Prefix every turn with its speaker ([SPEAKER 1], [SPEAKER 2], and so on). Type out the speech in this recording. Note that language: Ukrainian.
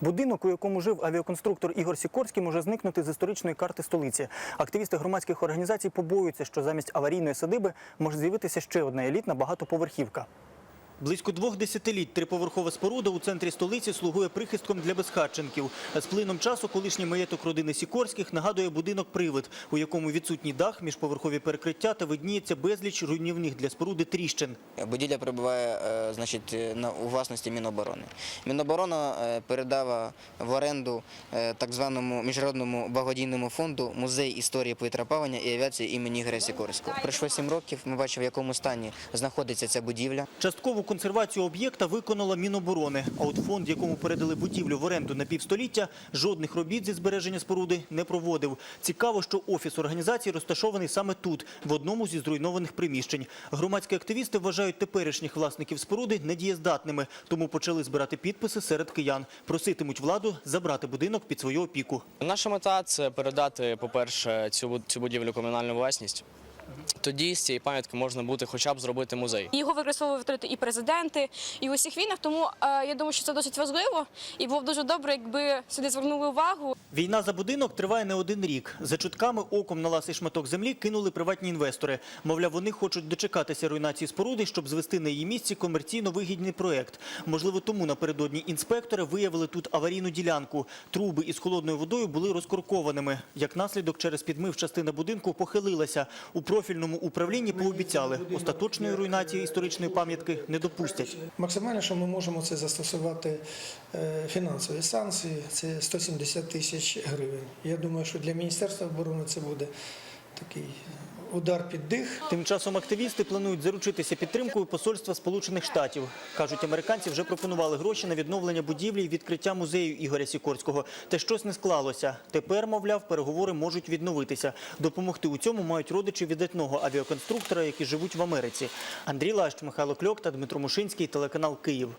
[SPEAKER 1] Будинок, у якому жив авіаконструктор Ігор Сікорський, може зникнути з історичної карти столиці. Активісти громадських організацій побоюються, що замість аварійної садиби може з'явитися ще одна елітна багатоповерхівка. Близько двох десятиліть триповерхова споруда у центрі столиці слугує прихистком для безхатченків. З плином часу колишній маєток родини Сікорських нагадує будинок-привид, у якому відсутній дах, міжповерхові перекриття та видніється безліч руйнівних для споруди тріщин.
[SPEAKER 2] Будівля перебуває е, значить, на у власності Міноборони. Міноборона е, передала в оренду е, так званому міжнародному благодійному фонду музей історії повітряплавання і авіації імені Ігоря Сікорського. Пройшло сім років. Ми бачимо, в якому стані знаходиться ця будівля.
[SPEAKER 1] Часткову консервацію об'єкта виконала Міноборони. А от фонд, якому передали будівлю в оренду на півстоліття, жодних робіт зі збереження споруди не проводив. Цікаво, що офіс організації розташований саме тут, в одному зі зруйнованих приміщень. Громадські активісти вважають теперішніх власників споруди недієздатними, тому почали збирати підписи серед киян. Проситимуть владу забрати будинок під свою опіку.
[SPEAKER 3] Наша мета це передати, по-перше, цю цю будівлю комунальну власність. Тоді з цієї пам'ятки можна буде хоча б зробити музей.
[SPEAKER 4] Його використовують і президенти, і у всіх війнах. Тому е, я думаю, що це досить важливо, і було б дуже добре, якби сюди звернули увагу.
[SPEAKER 1] Війна за будинок триває не один рік. За чутками оком на ласий шматок землі кинули приватні інвестори. Мовляв, вони хочуть дочекатися руйнації споруди, щоб звести на її місці комерційно вигідний проект. Можливо, тому напередодні інспектори виявили тут аварійну ділянку. Труби із холодною водою були розкоркованими. Як наслідок, через підмив частина будинку похилилася. У профільному управлінні пообіцяли, остаточної руйнації історичної пам'ятки не допустять.
[SPEAKER 5] Максимально, що ми можемо це застосувати е, фінансові санкції, це 170 тисяч гривень. Я думаю, що для Міністерства оборони це буде такий удар під дих.
[SPEAKER 1] Тим часом активісти планують заручитися підтримкою посольства Сполучених Штатів. Кажуть, американці вже пропонували гроші на відновлення будівлі і відкриття музею Ігоря Сікорського. Та щось не склалося. Тепер, мовляв, переговори можуть відновитися. Допомогти у цьому мають родичі віддатного авіаконструктора, які живуть в Америці. Андрій Лащ, Михайло Кльок та Дмитро Мушинський, телеканал Київ.